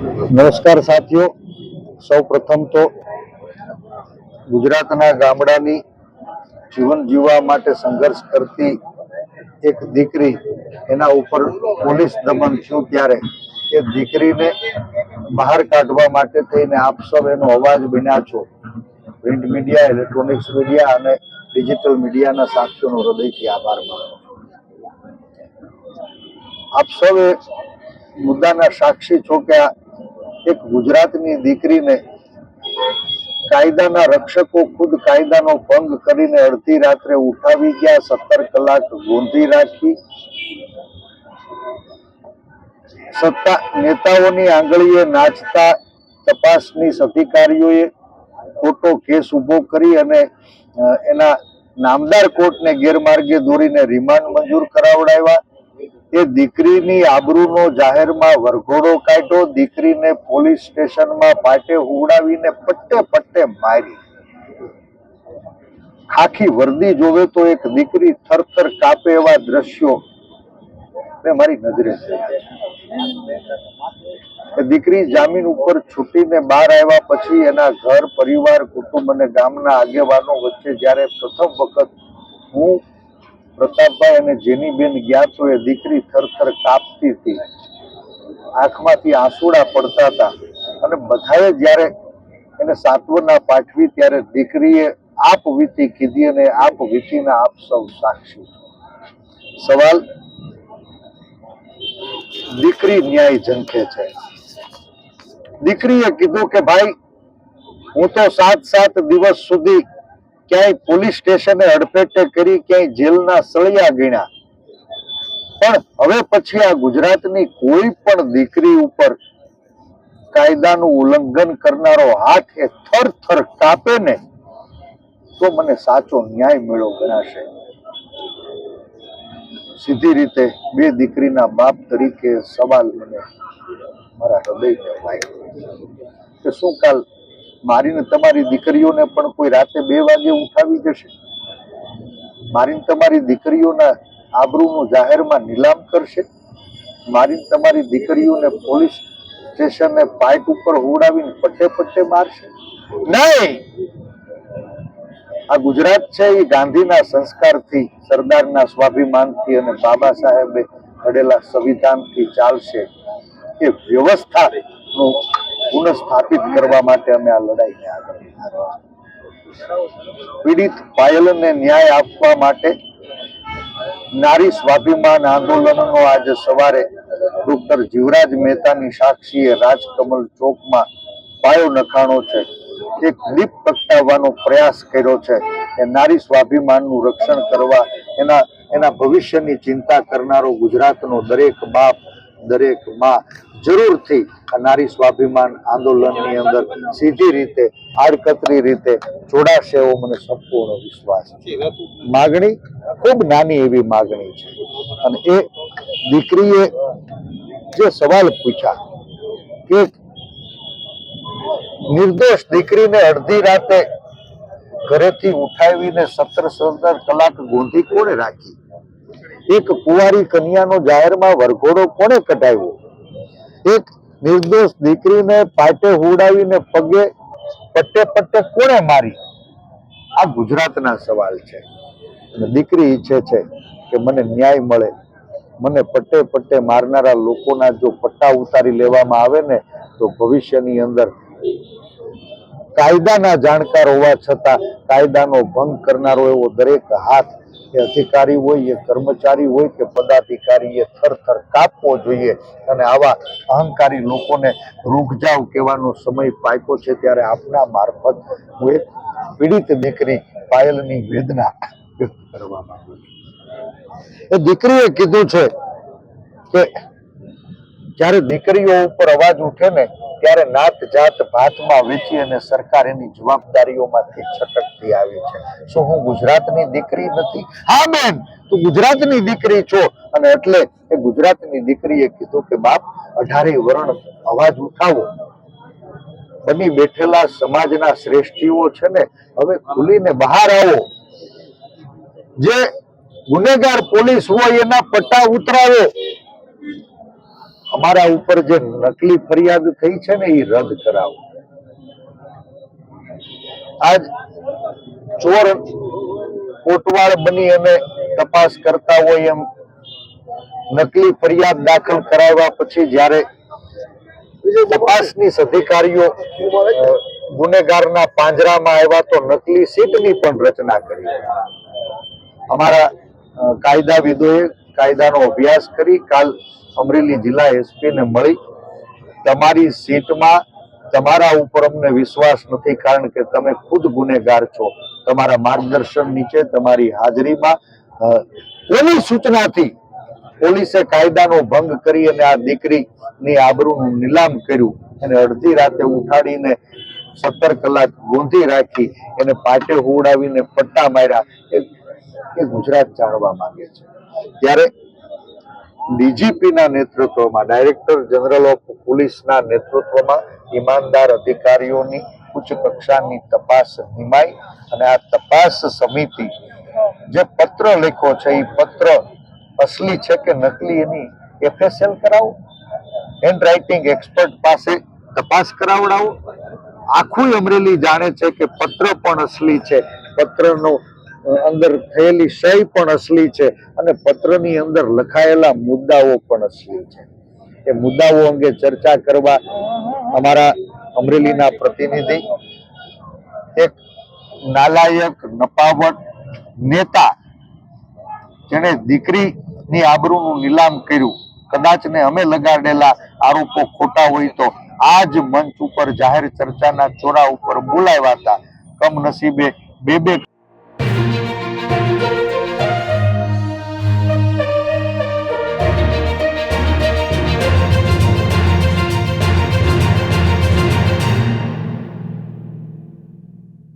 નમસ્કાર સાથીઓ. સૌ પ્રથમ તો ગુજરાતના ગામડાની જીવન જીવવા માટે સંઘર્ષ કરતી એક દીકરી એના ઉપર પોલીસ દમન થયું ત્યારે. એ દીકરીને બહાર કાઢવા માટે થઈને આપ સૌ એનો અવાજ બન્યા છો. પ્રિન્ટ મીડિયા, ઇલેક્ટ્રોનિક્સ મીડિયા અને ડિજિટલ મીડિયાના સાથીઓનો હૃદયથી આભાર માનો આપ સૌએ મુદ્દાના સાક્ષી છો કે એક ગુજરાતની દીકરીને કાયદાના રક્ષકો ખુદ કાયદાનો ભંગ કરીને અડધી રાત્રે ઉઠાવી ગયા, સત્તર કલાક ગોંધી રાખી. સત્તા નેતાઓની આંગળીએ નાચતા તપાસની અધિકારીઓએ ખોટો કેસ ઊભો કરી અને એના નામદાર કોર્ટને ગેરમાર્ગે દોરીને રિમાન્ડ મંજૂર કરાવડાવ્યા. એ દીકરીની આબરૂનો જાહેરમાં વરઘોડો કાઢ્યો, દીકરીને પોલીસ સ્ટેશનમાં પાટે ઉડાવીને પટ્ટે પટ્ટે મારી. આખી વર્દી જોવે તો એક દીકરી થરથર કાપે એવા દ્રશ્યો મેં મારી નજરે છે. દીકરી જામીન ઉપર છૂટીને બહાર આવ્યા પછી એના ઘર, પરિવાર, કુટુંબ અને ગામના આગેવાનો વચ્ચે જ્યારે પ્રથમ વખત હું પ્રતાપભાઈ અને જેનીબેન ગયા તો એ દીકરી થરથર કાપતી હતી. આંખમાંથી આંસુડા પડતા હતા. અને બધાએ જ્યારે એને સાત્વના પાઠવી ત્યારે દીકરીએ આપ વીતી કીધી અને આપ વીતીના આપ સૌ સાક્ષી. સવાલ, દીકરી ન્યાય ઝંખે છે. દીકરીએ કીધું કે ભાઈ, હું તો સાત સાત દિવસ સુધી ક્યાંય પોલીસ સ્ટેશને અડફેટે કરી, ક્યાંય જેલના સળિયા ગણ્યા. પણ હવે પછી આ ગુજરાતની કોઈ પણ દીકરી ઉપર કાયદાનું ઉલ્લંઘન કરનારો હાથ એ થર થર કાપે ને, તો મને સાચો ન્યાય મેળો ગણાશે. સીધી રીતે બે દીકરીના બાપ તરીકે સવાલ મને મારા હૃદયને ભાઈ કે શું કાલ મારીને તમારી દીકરીઓને પણ કોઈ રાતે બે વાગે ઉઠાવી જશે? મારીને તમારી દીકરીઓના આબરૂનું જાહેરમાં નીલામ કરશે? મારીને તમારી દીકરીઓને પોલીસ સ્ટેશને પાઇપ ઉપર હોડાવીને પટ્ટે પટ્ટે મારશે? નહીં! આ ગુજરાત છે એ ગાંધીના સંસ્કારથી સરદારના સ્વાભિમાનથી અને બાબા સાહેબે ઘડેલા સંવિધાનથી ચાલશે. એ વ્યવસ્થાનું પુનઃસ્થાપિત કરવા માટે અમે આ લડાઈને આગળ પીડિત પાયલને ન્યાય આપવા માટે નારી સ્વાભિમાન આંદોલનનો આજે સવારે ડોક્ટર જીવરાજ મહેતાની સાક્ષીએ રાજકમલ ચોકમાં પાયો નખાણો છે. એક દીપ પ્રગટાવવાનો પ્રયાસ કર્યો છે કે નારી સ્વાભિમાનનું રક્ષણ કરવા એના એના ભવિષ્યની ચિંતા કરનારો ગુજરાતનો દરેક બાપ, દરેકમાં જરૂરથી નારી સ્વાભિમાન આંદોલનની અંદર સીધી રીતે, આડકતરી રીતે જોડાશે એવો મને સંપૂર્ણ વિશ્વાસ છે. માગણી ખૂબ નાની એવી માગણી છે. અને એ દીકરીએ જે સવાલ પૂછ્યા કે નિર્દોષ દીકરીને અડધી રાતે ઘરેથી ઉઠાવીને સત્તર સત્તર કલાક ગોંધી કોણે રાખી? એક કુંવારી કન્યાનો જાહેરમાં વરઘોડો કોણે કઢાવ્યો? એક નિર્દોષ દીકરીને પાટે હુડાવીને પગે પટ્ટે પટ્ટે કોણે મારી? આ ગુજરાતના સવાલ છે. અને દીકરી ઈચ્છે છે કે મને ન્યાય મળે. મને પટ્ટે પટ્ટે મારનારા લોકોના જો પટ્ટા ઉતારી લેવામાં આવે ને, તો ભવિષ્યની અંદર કાયદાના જાણકાર હોવા છતાં કાયદાનો ભંગ કરનારો એવો દરેક હાથ એ અધિકારી હોય, એ કર્મચારી હોય કે પદાધિકારી, એ થરથર કાપવો જોઈએ અને આવા અહંકારી લોકોને રૂગજાવ કહેવાનો સમય પાક્યો છે ત્યારે આપના મારફત હું એક પીડિત દીકરી પાયલની વેદના વ્યક્ત કરવા માંગુ છું. એ દીકરીએ કીધું છે કે જ્યારે દીકરીઓ ઉપર અવાજ ઉઠે ને ત્યારે નાત જાત ભાતમાં વેચી અને સરકાર એની જવાબદારીઓમાંથી છટકતી આવી છે. શું હું ગુજરાતની દીકરી નથી? હા, બેન, તું ગુજરાતની દીકરી છો. અને એટલે એ ગુજરાતની દીકરીએ કીધું કે, બાપ, અઢારે વર્ણ અવાજ ઉઠાવો. બની બેઠેલા સમાજના શ્રેષ્ઠીઓ છે ને, હવે ખુલીને બહાર આવો. જે ગુનેગાર પોલીસ હોય એના પટ્ટા ઉતરાવો. અમારા ઉપર જે નકલી ફરિયાદ થઈ છે ને એ રદ કરાવો. આજ ચોર કોટવાળ બની અને તપાસ કરતા હોય એમ નકલી ફરિયાદ દાખલ કરાવ્યા પછી જ્યારે તપાસની અધિકારીઓ ગુનેગારના પાંજરામાં આવ્યા તો નકલી સીટની પણ રચના કરી. અમારા કાયદાવિદોએ કાયદાનો અભ્યાસ કરી કાલ અમરેલી જિલ્લા એસપી ને મળી. તમારી સીટમાં તમારા ઉપર અમને વિશ્વાસ નથી કારણ કે તમે ખુદ ગુનેગાર છો. તમારા માર્ગદર્શન નીચે, તમારી હાજરીમાં કોની સૂચનાથી પોલીસે કાયદાનો ભંગ કરી અને આ દીકરીની આબરૂનું નીલામ કર્યું. અને અડધી રાતે ઉઠાડીને સત્તર કલાક ગોંધી રાખી, એને પાટે હુવડાવીને પટ્ટા માર્યા. એ ગુજરાત જાણવા માંગે છે. ત્યારે ડીજીપીના નેતૃત્વમાં, ડાયરેક્ટર જનરલ ઓફ પોલીસના નેતૃત્વમાં ઈમાનદાર અધિકારીઓની ઉચ્ચ કક્ષાની તપાસ નિમાઈ અને આ તપાસ સમિતિ જે પત્ર લખ્યો છે એ પત્ર અસલી છે કે નકલી એની એફએસએલ કરાવો? હેન્ડ રાઇટિંગ એક્સપર્ટ પાસે તપાસ કરાવડાવો? આખું અમરેલી જાણે છે કે પત્ર પણ અસલી છે. પત્રનો અંદર થયેલી સહી પણ અસલી છે અને પત્રની અંદર લખાયેલા મુદ્દાઓ પણ અસલી છે. એ મુદ્દાઓ અંગે ચર્ચા કરવા અમારા અમરેલીના પ્રતિનિધિ, એક નાલાયક, નપાવટ નેતા જેણે દીકરીની આબરૂનું નીલામ કર્યું. કદાચ ને અમે લગાડેલા આરોપો ખોટા હોય તો આ જ મંચ ઉપર જાહેર ચર્ચાના ચોરા ઉપર બોલાવ્યા હતા. કમનસીબે બે બે